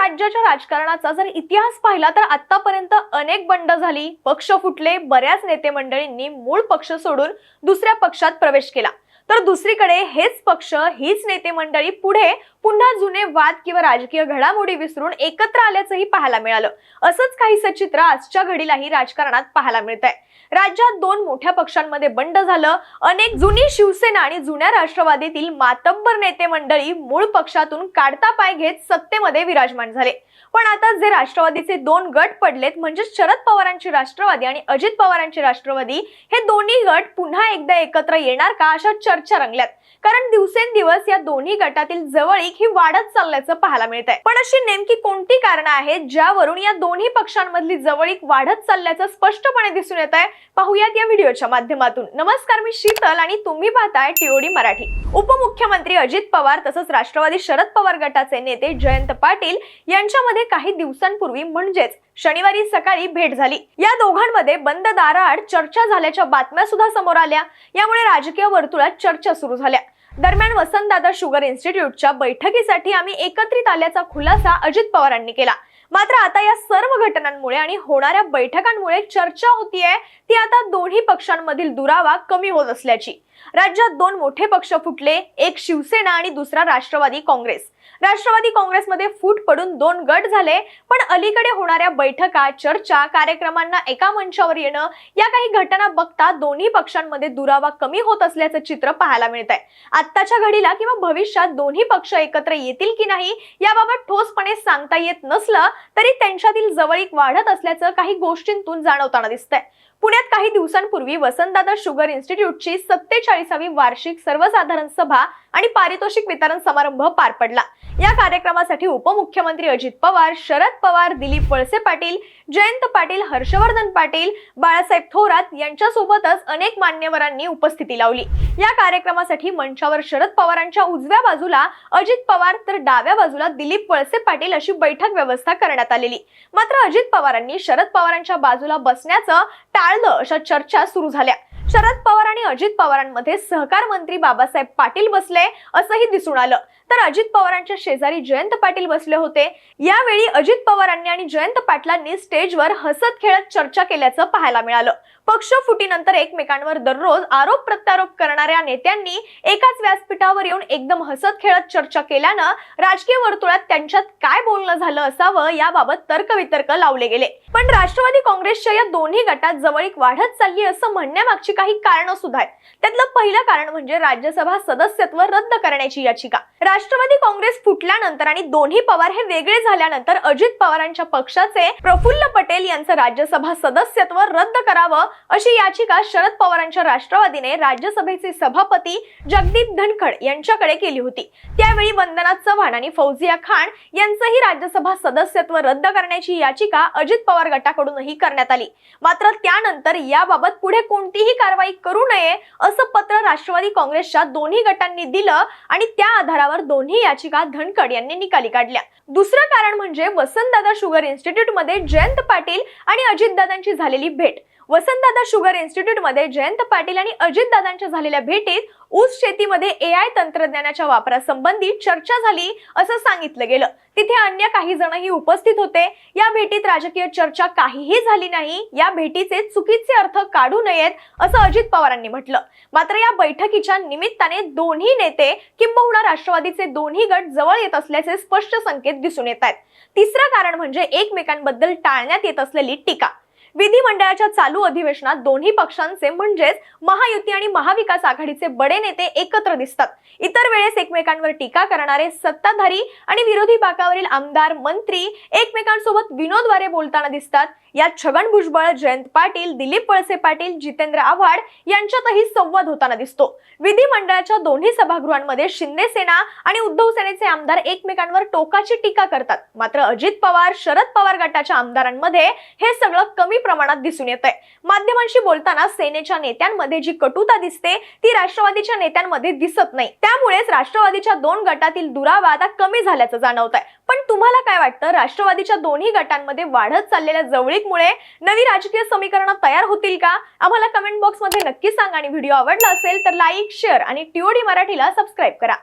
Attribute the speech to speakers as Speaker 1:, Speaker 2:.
Speaker 1: राज्याच्या राजकारणाचा जर इतिहास पाहिला तर आतापर्यंत अनेक बंड झाली. पक्ष फुटले बऱ्याच नेते मंडळींनी मूळ पक्ष सोडून दुसऱ्या पक्षात प्रवेश केला. तर दुसरीकडे हेच पक्ष हीच नेते मंडळी पुढे पुन्हा जुने वाद किंवा राजकीय घडामोडी विसरून एकत्र आल्याचंही पाहायला मिळालं. असंच काहीसं चित्र आजच्या घडीलाही राजकारणात पाहायला मिळत आहे राज्यात दोन मोठ्या पक्षांमध्ये बंड झालं. अनेक जुनी शिवसेना आणि जुन्या राष्ट्रवादीतील मातब्बर नेते मंडळी मूळ पक्षातून काढता पाय घेत सत्तेमध्ये विराजमान झाले. पण आता जे राष्ट्रवादीचे दोन गट पडलेत म्हणजे शरद पवारांची राष्ट्रवादी आणि अजित पवारांची राष्ट्रवादी हे दोन्ही गट पुन्हा एकदा एकत्र येणार का अशा चर्चा रंगल्यात. कारण दिवसेंदिवस या दोन्ही गटातील जवळीक ही वाढत चालल्याचं पाहायला मिळत आहे पण अशी नेमकी कोणती कारणं आहेत ज्यावरून या दोन्ही पक्षांमधली जवळीक वाढत चालल्याचं स्पष्टपणे दिसून येत आहे पाहूयात या व्हिडिओच्या माध्यमातून. नमस्कार मी शीतल आणि तुम्ही पाहताय टीओडी मराठी. उपमुख्यमंत्री अजित पवार तसंच राष्ट्रवादी शरद पवार गटाचे नेते जयंत पाटील यांच्यामध्ये काही दिवसांपूर्वी म्हणजेच शनिवारी सकाळी भेट झाली. या दोघांमध्ये बंद दाराआड चर्चा झाल्याच्या बातम्या सुद्धा समोर आल्या. यामुळे राजकीय वर्तुळात चर्चा सुरू झाल्या. दरम्यान वसंतदादा शुगर इन्स्टिट्यूटच्या बैठकीसाठी आम्ही एकत्रित आल्याचा खुलासा अजित पवारांनी केला. मात्र आता या सर्व घटनांमुळे आणि होणाऱ्या बैठकांमुळे चर्चा होतीये ती आता दोन्ही पक्षांमधील दुरावा कमी होत असल्याची. राज्यात दोन मोठे पक्ष फुटले एक शिवसेना आणि दुसरा राष्ट्रवादी काँग्रेस. राष्ट्रवादी काँग्रेसमध्ये फूट पडून दोन गट झाले पण अलीकडे होणाऱ्या बैठका चर्चा कार्यक्रमांना एका मंचावर येणं या काही घटना बघता दोन्ही पक्षांमध्ये दुरावा कमी होत असल्याचं चित्र पाहायला मिळत आहे आत्ताच्या घडीला किंवा भविष्यात दोन्ही पक्ष एकत्र येतील की नाही याबाबत ठोसपणे सांगता येत नसलं तरी त्यांच्यातील जवळीक वाढत असल्याचं काही गोष्टींतून जाणवताना दिसतंय. पुण्यात काही दिवसांपूर्वी वसंतदादा शुगर इन्स्टिट्यूटची सत्तेचाळीसावी वार्षिक सर्वसाधारण सभा आणि पारितोषिक वितरण समारंभ पार पडला. या कार्यक्रमासाठी उपमुख्यमंत्री अजित पवार शरद पवार दिलीप वळसे पाटील जयंत पाटील हर्षवर्धन पाटील बाळासाहेब थोरात यांच्यासोबतच अनेक मान्यवरांनी उपस्थिती लावली. या कार्यक्रमासाठी मंचावर शरद पवारांच्या उजव्या बाजूला अजित पवार तर डाव्या बाजूला दिलीप वळसे पाटील अशी बैठक व्यवस्था करण्यात आलेली. मात्र अजित पवारांनी शरद पवारांच्या बाजूला बसण्याचं टाळलं अशा चर्चा सुरू झाल्या. शरद पवार आणि अजित पवारांमध्ये सहकार मंत्री बाबासाहेब पाटील बसले असंही दिसून आलं. तर अजित पवारांच्या शेजारी जयंत पाटील बसले होते. यावेळी अजित पवारांनी आणि जयंत पाटलांनी स्टेजवर हसत खेळत चर्चा केल्याचं पाहायला मिळालं. पक्ष फुटीनंतर एकमेकांवर दररोज आरोप प्रत्यारोप करणाऱ्या नेत्यांनी एकाच व्यासपीठावर येऊन एकदम हसत खेळत चर्चा केल्यानं राजकीय वर्तुळात त्यांच्यात काय बोलणं झालं असावं याबाबत तर्कवितर्क लावले गेले. पण राष्ट्रवादी काँग्रेसच्या या दोन्ही गटात जवळीक वाढत चालली असं म्हणण्यामागची काही कारण सुद्धा आहेत. त्यातलं पहिलं कारण म्हणजे राज्यसभा सदस्यत्व रद्द करण्याची याचिका. राष्ट्रवादी काँग्रेस फुटल्यानंतर आणि दोन्ही पवार हे वेगळे झाल्यानंतर अजित पवारांच्या पक्षाचे प्रफुल्ल पटेल यांचं राज्यसभा सदस्यत्व रद्द करावं अशी याचिका शरद पवारांच्या राष्ट्रवादीने राज्यसभेचे सभापती जगदीप धनखड यांच्याकडे केली होती. त्यावेळी वंदना चव्हाण आणि फौजिया खान यांचंही राज्यसभा सदस्यत्व रद्द करण्याची याचिका अजित पवार गटाकडूनही करण्यात आली. मात्र त्यानंतर याबाबत पुढे कोणतीही कारवाई करू नये असं पत्र राष्ट्रवादी काँग्रेसच्या दोन्ही गटांनी दिलं आणि त्या आधारावर दोन्ही याचिका धनखड यांनी निकाली काढल्या. दुसरं कारण म्हणजे वसंतदादा शुगर इन्स्टिट्यूटमध्ये जयंत पाटील आणि अजितदादांची झालेली भेट. वसंतदादा शुगर इन्स्टिट्यूटमध्ये जयंत पाटील आणि अजितदादांच्या झालेल्या भेटीत ऊस शेतीमध्ये ए आय तंत्रज्ञानाच्या वापरासंबंधी चर्चा झाली असं सांगितलं गेलं. तिथे अन्य काही जणही उपस्थित होते. या भेटीत राजकीय चर्चा काहीही झाली नाही. या भेटीचे चुकीचे अर्थ काढू नयेत असं अजित पवारांनी म्हटलं. मात्र या बैठकीच्या निमित्ताने दोन्ही नेते किंबहुना राष्ट्रवादीचे दोन्ही गट जवळ येत असल्याचे स्पष्ट संकेत दिसून येत आहेत. तिसरं कारण म्हणजे एकमेकांबद्दल टाळण्यात येत असलेली टीका. विधिमंडळाच्या चालू अधिवेशनात दोन्ही पक्षांचे म्हणजेच महायुती आणि महाविकास आघाडीचे बडे नेते एकत्र दिसतात. इतर वेळेस एकमेकांवर टीका करणारे सत्ताधारी आणि विरोधी बाकावरील आमदार मंत्री एकमेकांसोबत विनोदवारे बोलताना दिसतात. यात छगन भुजबळ जयंत पाटील दिलीप वळसे पाटील जितेंद्र आव्हाड यांच्यातही संवाद होताना दिसतो. विधिमंडळाच्या दोन्ही सभागृहांमध्ये शिंदे सेना आणि उद्धव सेनेचे आमदार एकमेकांवर टोकाची टीका करतात. मात्र अजित पवार शरद पवार गटाच्या आमदारांमध्ये हे सगळं कमी प्रमाणात दिसून येत आहे माध्यमांशी बोलताना सेनेच्या नेत्यांमध्ये जी कटुता दिसते ती राष्ट्रवादीच्या नेत्यांमध्ये दिसत नाही. त्यामुळेच राष्ट्रवादीच्या दोन गटातील दुरावा आता कमी झाल्याचं जाणवत आहे पण तुम्हाला काय वाटतं? राष्ट्रवादीच्या दोन्ही गटांमध्ये वाढत चाललेल्या जवळीकमुळे नवी राजकीय समीकरणं तयार होतील का? आम्हाला कमेंट बॉक्समध्ये नक्की सांगा. आणि व्हिडिओ आवडला असेल तर लाईक शेअर आणि टीओडी मराठीला सबस्क्राईब करा.